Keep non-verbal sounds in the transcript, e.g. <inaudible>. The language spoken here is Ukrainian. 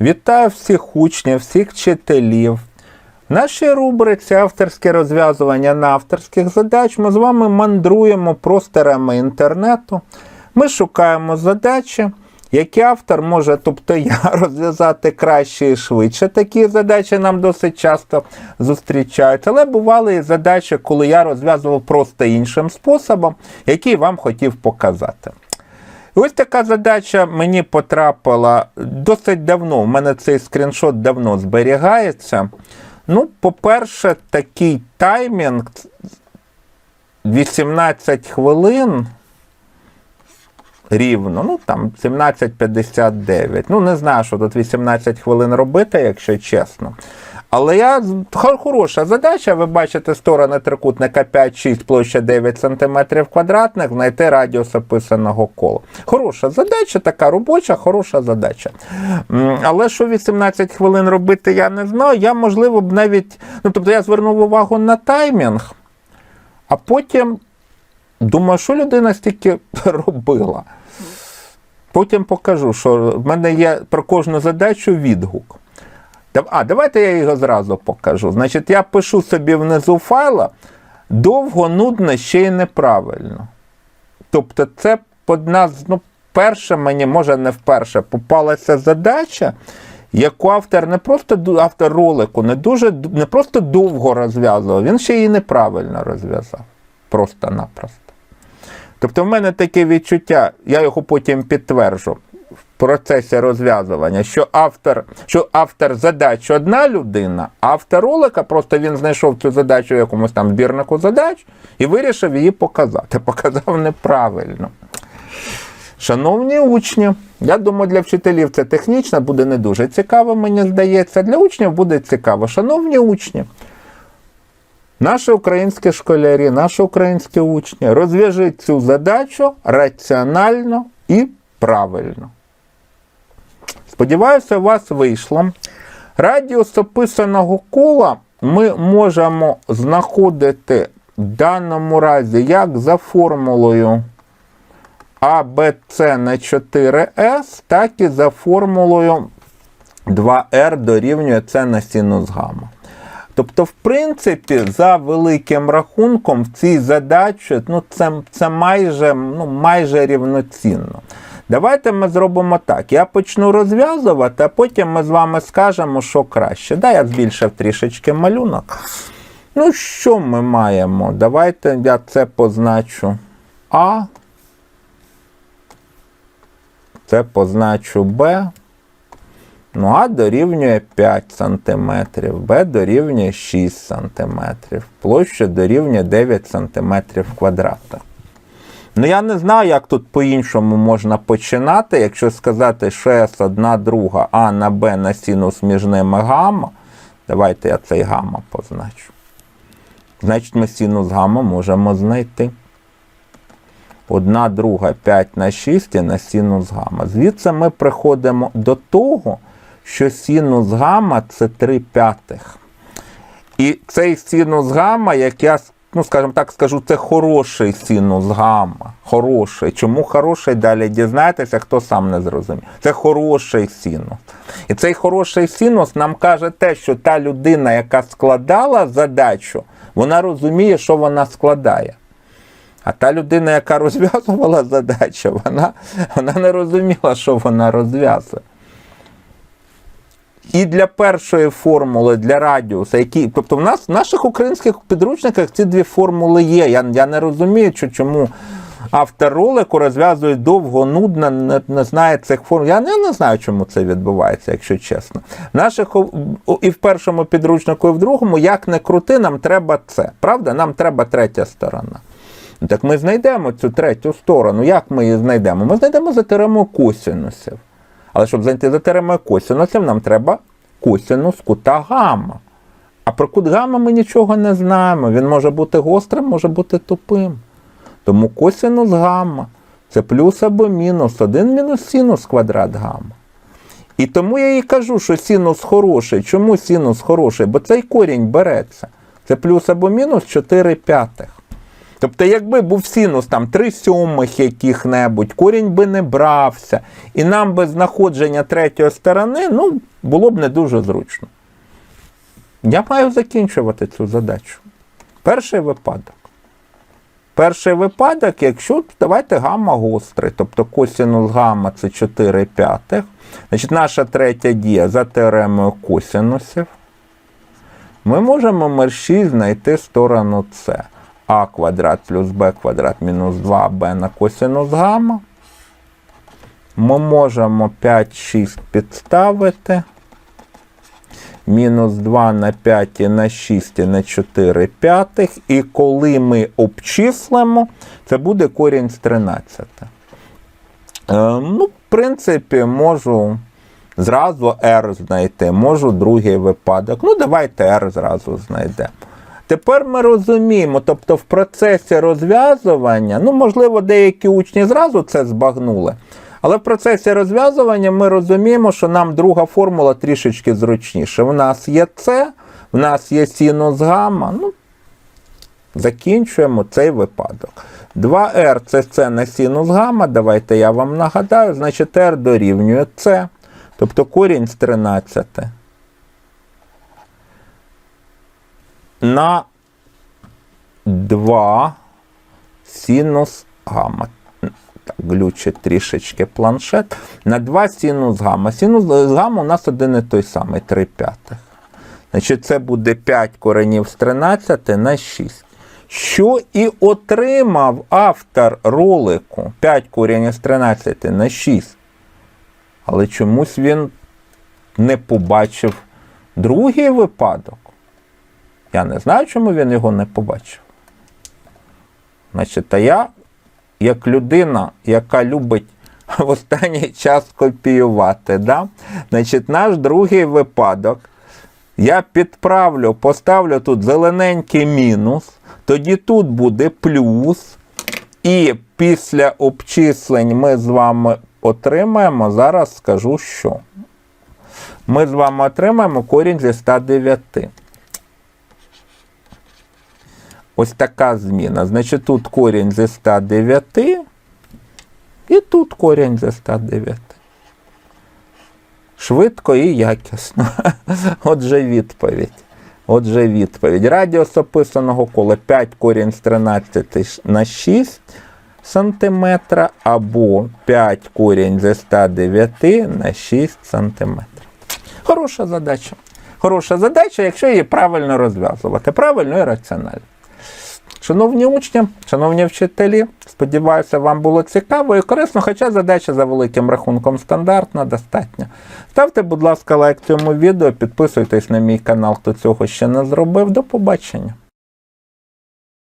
Вітаю всіх учнів, всіх вчителів. В нашій рубриці авторське розв'язування на авторських задач ми з вами мандруємо просторами інтернету. Ми шукаємо задачі, які автор може, тобто я, <laughs> розв'язати краще і швидше. Такі задачі нам досить часто зустрічаються. Але бували і задачі, коли я розв'язував просто іншим способом, який вам хотів показати. Ось така задача мені потрапила досить давно. У мене цей скріншот давно зберігається. Ну, по-перше, такий таймінг 18 хвилин рівно, ну там 17.59. Ну, не знаю, що тут 18 хвилин робити, якщо чесно. Але я хороша задача. Ви бачите сторони трикутника 5-6, площа 9 см квадратних, знайти радіус описаного кола. Хороша задача, така робоча, хороша задача. Але що 18 хвилин робити, я не знаю. Я, можливо, б навіть. Ну, тобто я звернув увагу на таймінг, а потім думаю, що людина стільки <laughs> робила. Потім покажу, що в мене є про кожну задачу відгук. А, давайте я його зразу покажу. Значить, я пишу собі внизу файла довго, нудно, ще й неправильно. Тобто, це одна з, ну, перша мені, може, не вперше, попалася задача, яку автор не просто автор ролику, не дуже не просто довго розв'язував, він ще її неправильно розв'язав. Просто-напросто. Тобто, в мене таке відчуття, я його потім підтверджу в процесі розв'язування, що автор, що автор задач одна людина, а автор ролика просто він знайшов цю задачу в якомусь там збірнику задач і вирішив її показати. <laughs> Показав неправильно. Шановні учні, я думаю, для вчителів це технічно буде не дуже цікаво, мені здається. Для учнів буде цікаво. Шановні учні, Наші українські школярі, наші українські учні, розв'яжіть цю задачу раціонально і правильно. Сподіваюся, у вас вийшло. Радіус описаного кола ми можемо знаходити в даному разі як за формулою АБЦ на 4С, так і за формулою 2R дорівнює С на синус гамма. Тобто, в принципі, за великим рахунком, в цій задачі ну, це, це майже, ну, майже рівноцінно. Давайте ми зробимо так. Я почну розв'язувати, а потім ми з вами скажемо, що краще. Да, я збільшив трішечки малюнок. Ну, що ми маємо? Давайте я це позначу А. Це позначу Б. Ну, А дорівнює 5 см, Б дорівнює 6 см, площа дорівнює 9 см квадратних. Ну, я не знаю, як тут по-іншому можна починати. Якщо сказати, що S одна друга А на Б на синус між ними гамма. Давайте я цей гамма позначу. Значить, ми синус гамма можемо знайти. Одна друга 5 на 6 і на синус гамма. Звідси ми приходимо до того, що синус гамма це 3 п'ятих. І цей синус гамма, як я, ну скажімо так, скажу, це хороший синус гамма. Хороший. Чому хороший? Далі дізнаєтеся, хто сам не зрозумів. Це хороший синус. І цей хороший синус нам каже те, що та людина, яка складала задачу, вона розуміє, що вона складає. А та людина, яка розв'язувала задачу, вона, вона не розуміла, що вона розв'язує. І для першої формули, для радіуса, які, тобто в нас в наших українських підручниках ці дві формули є. Я, я не розумію, що, чому автор ролику розв'язує довго, нудно, не, не знає цих формул. Я не, не знаю, чому це відбувається, якщо чесно. В наших і в першому підручнику, і в другому, як не крути, нам треба це. Правда? Нам треба третя сторона. Так ми знайдемо цю третю сторону. Як ми її знайдемо? Ми знайдемо за теоремою косінусів. Але щоб знайти за теоремою косінусів, нам треба косінус кута гамма. А про кут гамма ми нічого не знаємо. Він може бути гострим, може бути тупим. Тому косінус гамма це плюс або мінус, один мінус синус квадрат гамма. І тому я їй кажу, що синус хороший. Чому синус хороший? Бо цей корінь береться. Це плюс або мінус 4 п'ятих. Тобто, якби був синус там 3 сьомих яких-небудь, корінь би не брався, і нам без знаходження третьої сторони, ну, було б не дуже зручно. Я маю закінчувати цю задачу. Перший випадок. Перший випадок, якщо давайте гамма гострий, тобто косинус гамма це 4 п'ятих. Значить, наша третя дія за теоремою косинусів. Ми можемо мерщій знайти сторону С. А квадрат плюс Б квадрат мінус 2Б на косинус гамма. Ми можемо 5, 6 підставити. Мінус 2 на 5 і на 6 і на 4 п'ятих. І коли ми обчислимо, це буде корінь з 13. Е, ну, в принципі, можу зразу R знайти, можу другий випадок. Ну, давайте R зразу знайдемо. Тепер ми розуміємо, тобто в процесі розв'язування, ну, можливо, деякі учні зразу це збагнули. Але в процесі розв'язування ми розуміємо, що нам друга формула трішечки зручніша. В нас є С, в нас є синус гамма. Ну, закінчуємо цей випадок. 2R це С на синус гамма. Давайте я вам нагадаю. Значить, R дорівнює С. Тобто корінь з 13 на 2 синус гамма. Так, глючить трішечки планшет. На 2 синус гамма. Синус гамма у нас один і той самий, 3 п'ятих. Значить, це буде 5 коренів з 13 на 6. Що і отримав автор ролику 5 коренів з 13 на 6. Але чомусь він не побачив другий випадок. Я не знаю, чому він його не побачив. Значить, а я, як людина, яка любить <laughs> в останній час копіювати, да? значить, наш другий випадок. Я підправлю, поставлю тут зелененький мінус, тоді тут буде плюс. І після обчислень ми з вами отримаємо, зараз скажу що. Ми з вами отримаємо корінь зі 109. Ось така зміна. Значить, тут корінь зі 109 і тут корінь зі 109. Швидко і якісно. <laughs> Отже, відповідь. Отже, відповідь. Радіус описаного кола 5 корінь з 13 на 6 см або 5 корінь зі 109 на 6 см. Хороша задача. Хороша задача, якщо її правильно розв'язувати. Правильно і раціонально. Шановні учні, шановні вчителі, сподіваюся, вам було цікаво і корисно, хоча задача за великим рахунком стандартна, достатня. Ставте, будь ласка, лайк цьому відео, підписуйтесь на мій канал, хто цього ще не зробив. До побачення.